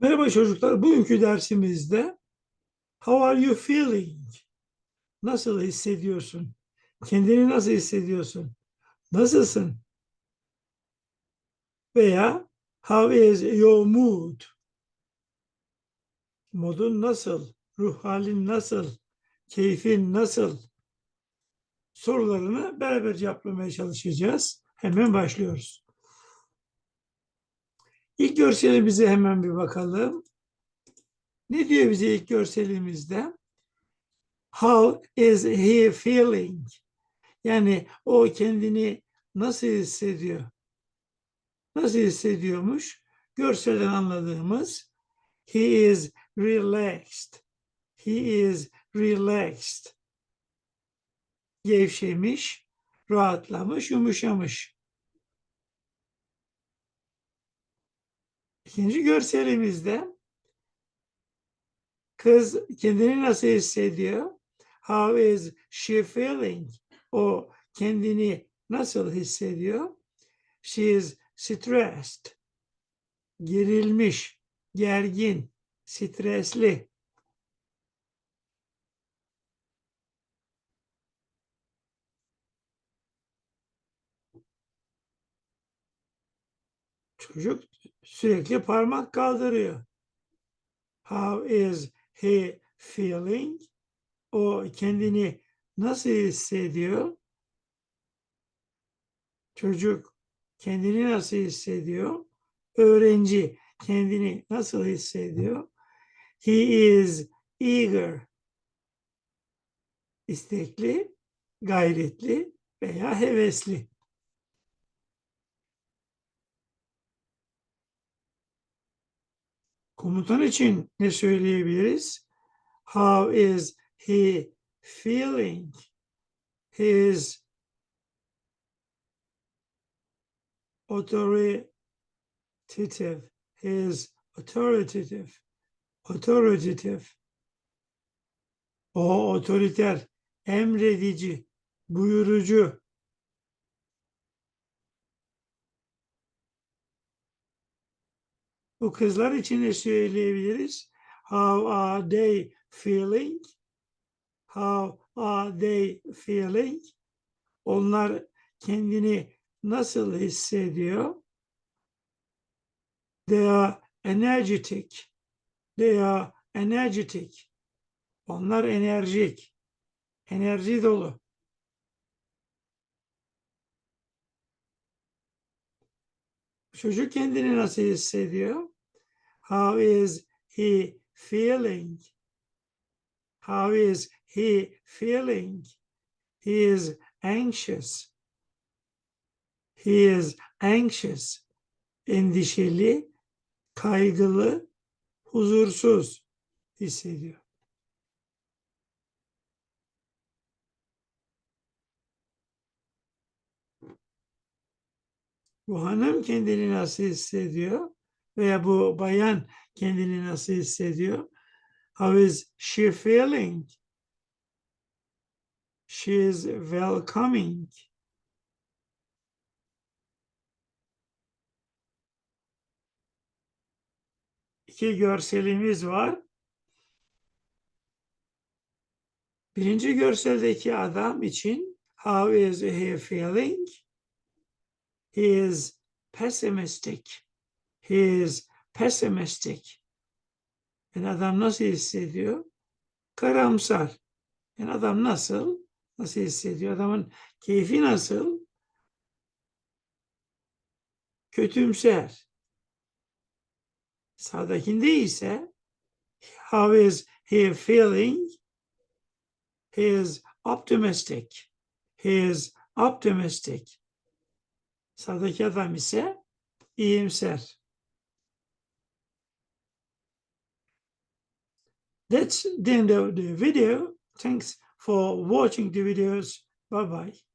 Merhaba çocuklar. Bugünkü dersimizde How are you feeling? Nasıl hissediyorsun? Kendini nasıl hissediyorsun? Nasılsın? Veya How is your mood? Modun nasıl? Ruh halin nasıl? Keyfin nasıl? Sorularını beraber cevaplamaya çalışacağız. Hemen başlıyoruz. İlk görselimize hemen bir bakalım. Ne diyor bize ilk görselimizde? How is he feeling? Yani o kendini nasıl hissediyor? Nasıl hissediyormuş? Görselden anladığımız he is relaxed. He is relaxed. Gevşemiş, rahatlamış, yumuşamış. İkinci görselimizde kız kendini nasıl hissediyor? How is she feeling? O kendini nasıl hissediyor? She is stressed. Gerilmiş, gergin, stresli. Çocuk sürekli parmak kaldırıyor. How is he feeling? O kendini nasıl hissediyor? Çocuk kendini nasıl hissediyor? Öğrenci kendini nasıl hissediyor? He is eager. İstekli, gayretli veya hevesli. Komutan için ne söyleyebiliriz? How is he feeling? His authoritative, his authoritative, authoritative. O otoriter, emredici, buyurucu. Bu kızlar için ne söyleyebiliriz? How are they feeling? How are they feeling? Onlar kendini nasıl hissediyor? They are energetic. They are energetic. Onlar enerjik. Enerji dolu. Çocuk kendini nasıl hissediyor? How is he feeling? How is he feeling? He is anxious. He is anxious. Endişeli, kaygılı, huzursuz hissediyor. Bu hanım kendini nasıl hissediyor? Veya bu bayan kendini nasıl hissediyor? How is she feeling? She is welcoming. İki görselimiz var. Birinci görseldeki adam için how is he feeling? He is pessimistic. He is pessimistic. Yani adam nasıl hissediyor? Karamsar. Yani adam nasıl? Nasıl hissediyor? Adamın keyfi nasıl? Kötümser. Sağdakinde ise how is he feeling? He is optimistic. He is optimistic. Sağdaki adam ise iyimser. That's the end of the video. Thanks for watching the videos. Bye bye.